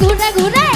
鼓来鼓来。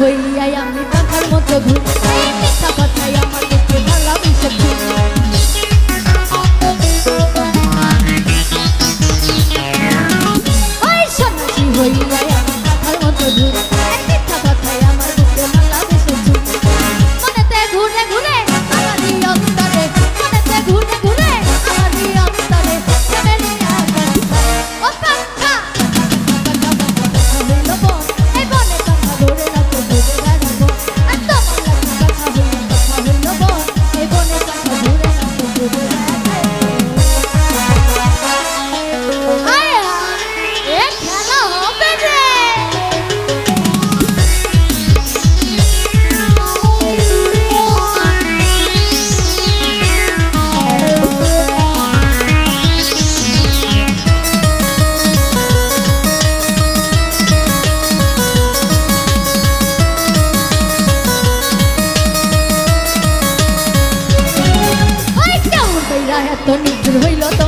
হইয়া আমি টাকার মতো ঘুরতে এত নিষ্ঠুর হইল তো।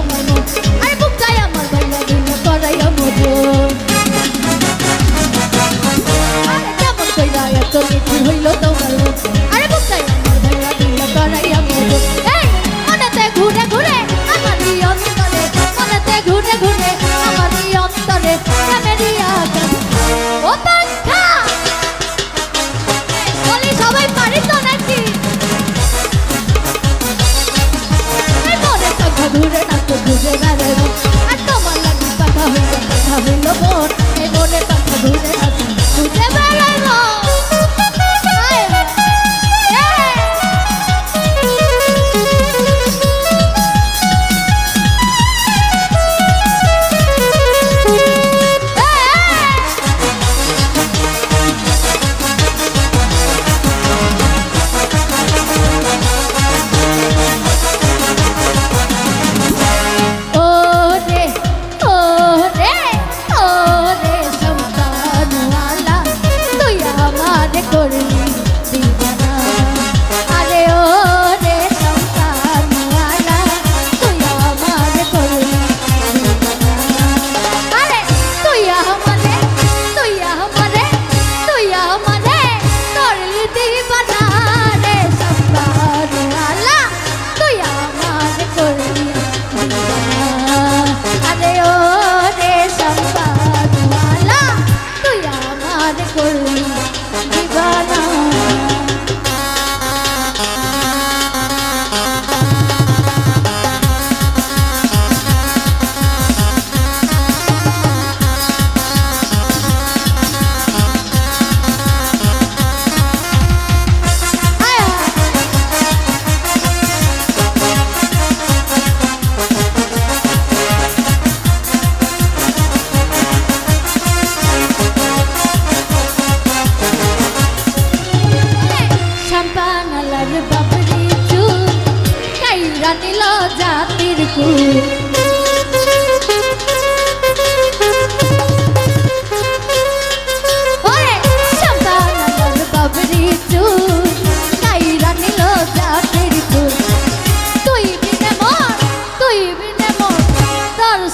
一个人。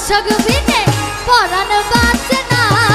Sugar bean, but I never